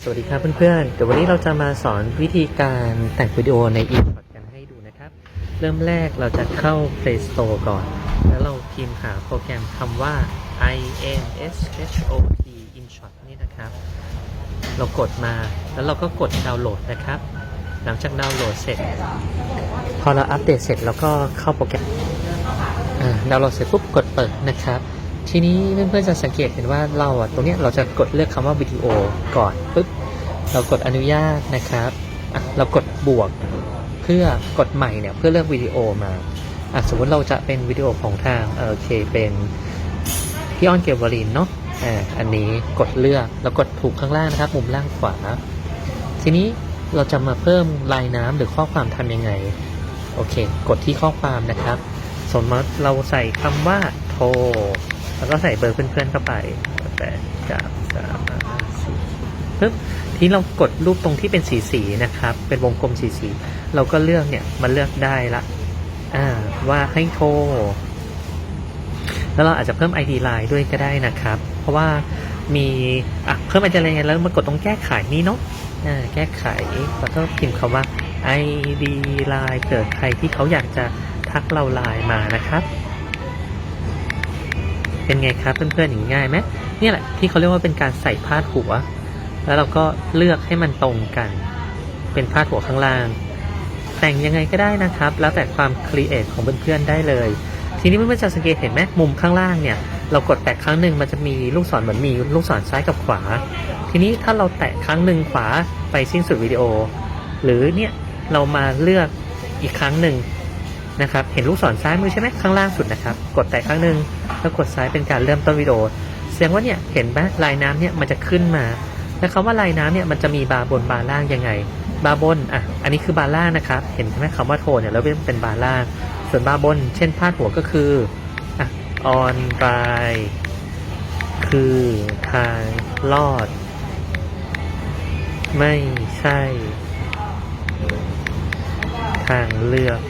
สวัสดีครับเพื่อนๆ เดี๋ยววันนี้เราจะมาสอนวิธีการแต่งวิดีโอใน InShot กันให้ดูนะครับ เริ่มแรกเราจะเข้า Play Store ก่อน แล้วเราพิมพ์หาโปรแกรมคำว่า i n s h o t InShot นี่นะครับ เรากดมาแล้วเราก็กดดาวน์โหลดนะครับ หลังจากดาวน์โหลดเสร็จ พอเราอัปเดตเสร็จแล้วก็เข้าโปรแกรมดาวน์โหลดเสร็จปุ๊บกดเปิดนะครับ ทีนี้เพื่อนๆจะสังเกตเห็นว่าเราอะตรงเนี้ยเราจะกดเลือกคำว่าวิดีโอก่อนปุ๊บเรากดอนุญาตนะครับอะเรากดบวกเพื่อกดใหม่เนี่ยเพื่อเลือกวิดีโอมาอะสมมติเราจะเป็นวิดีโอของทางเออโอเคเป็นพี่ออนเกลวอลินเนาะอ่าอันนี้กดเลือกแล้วกดถูกข้างล่างนะครับ มุมล่างขวา ทีนี้เราจะมาเพิ่มลายน้ำหรือข้อความทำยังไงโอเค กดที่ข้อความนะครับ สมมติเราใส่คำว่าโทร แล้วก็ใส่เบอร์เพื่อนๆเข้าไปแปดเก้าสามสี่ปึ๊บทีนี้เรากดรูปตรงที่เป็นสีสีนะครับ เป็นวงกลมสีสี เราก็เลือกเนี่ยมันเลือกได้ละอ่าว่าให้โทร แล้วเราอาจจะเพิ่ม ID Line ด้วยก็ได้นะครับ เพราะว่ามีอะเพิ่ม ID Line แล้วมากดตรงแก้ไขนี้เนาะอ่าแก้ไขแล้วก็พิมพ์คำว่า ID Line เกิดใครที่เขาอยากจะทักเราไลน์มานะครับ เป็นไงครับเพื่อนๆอย่างนี้ง่ายไหมเนี่ยแหละที่เขาเรียกว่าเป็นการใส่พาดหัว แล้วเราก็เลือกให้มันตรงกัน เป็นพาดหัวข้างล่าง แต่งยังไงก็ได้นะครับ แล้วแต่ความครีเอทของเพื่อนๆได้เลย ทีนี้เพื่อนๆจะสังเกตเห็นไหมมุมข้างล่างเนี่ย เรากดแตะครั้งหนึ่งมันจะมีลูกศรเหมือนมีลูกศรซ้ายกับขวา ทีนี้ถ้าเราแตะครั้งหนึ่งขวาไปสิ้นสุดวิดีโอ หรือเนี่ยเรามาเลือกอีกครั้งหนึ่ง นะครับเห็นลูกศรซ้ายมือใช่ไหมข้างล่างสุดนะครับ กดแตะครั้งหนึ่งแล้วกดซ้ายเป็นการเริ่มต้นวิดีโอแสดงว่าเนี่ยเห็นไหมลายน้ำเนี่ยมันจะขึ้นมาแล้วคำว่าลายน้ำเนี่ยมันจะมีบาร์บนบาร์ล่างยังไง บาร์บนอะอันนี้คือบาร์ล่างนะครับ เห็นไหมคำว่าโทนเนี่ยแล้วเป็นบาร์ล่าง ส่วนบาร์บน เช่นพาดหัวก็คืออะออนไลน์คือทางลอด ไม่ใช่ ทางเลือก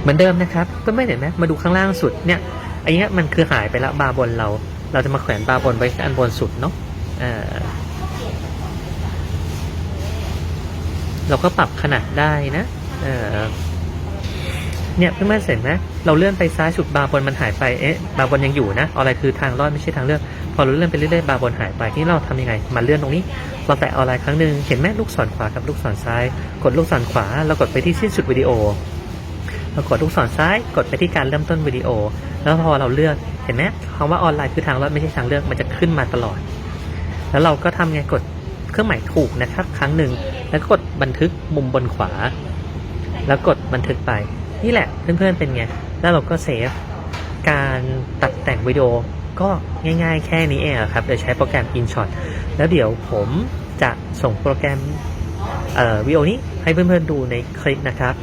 เหมือนเดิมนะครับ ก็ไม่เห็นไหมมาดูข้างล่างสุดเนี่ยอันเนี้ยมันคือหายไปแล้วบาบนเรา เราจะมาแขวนบาบนไว้ที่อันบนสุดเนาะเราก็ปรับขนาดได้นะ เออ เนี่ยเพื่อนๆเห็นไหมเราเลื่อนไปซ้ายสุดบาร์บนมันหายไปเอ๊ะบาร์บนยังอยู่นะอะไรคือทางรอดไม่ใช่ทางเลือกพอเราเลื่อนไปเรื่อยๆบาร์บนหายไปที่เราทำยังไงมาเลื่อนตรงนี้ เราแตะออนไลน์ครั้งหนึ่งเห็นไหมลูกศรขวากับลูกศรซ้าย กดลูกศรขวาเรากดไปที่สิ้นสุดวิดีโอเรากดลูกศรซ้ายกดไปที่การเริ่มต้นวิดีโอ แล้วพอเราเลือกเห็นไหมคำว่าออนไลน์คือทางรอดไม่ใช่ทางเลือกมันจะขึ้นมาตลอด แล้วเราก็ทำไงกดเครื่องหมายถูกนะครับ ครั้งหนึ่งแล้วก็กดบันทึกมุมบนขวา แล้วกดบันทึกไป นี่แหละเพื่อนๆเป็นไง แล้วเราก็เซฟ การตัดแต่งวิดีโอก็ง่ายๆแค่นี้เองครับ โดยใช้โปรแกรม InShot แล้วเดี๋ยวผมจะส่งโปรแกรมวิดีโอนี้ให้เพื่อนๆดูในคลิปนะครับ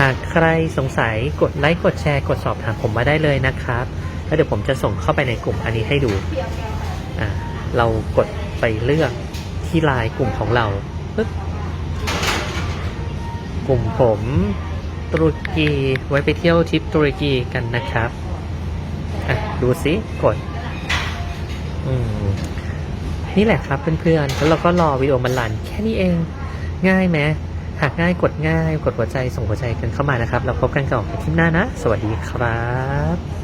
หากใครสงสัยกดไลค์กดแชร์กดสอบถามผมมาได้เลยนะครับ แล้วเดี๋ยวผมจะส่งเข้าไปในกลุ่มอันนี้ให้ดู เรากดไปเลือกที่ไลน์กลุ่มของเราปึ๊บกลุ่มผม ตุรกีไว้ไปเที่ยวทริปตุรกีกันนะครับอะดูสิกด อืมนี่แหละครับเพื่อนๆ แล้วเราก็รอวิดีโอมันหลันแค่นี้เอง ง่ายไหมหากง่ายกดง่าย กดหัวใจส่งหัวใจกันเข้ามานะครับ เราพบกันก่อนในคลิปหน้านะ สวัสดีครับ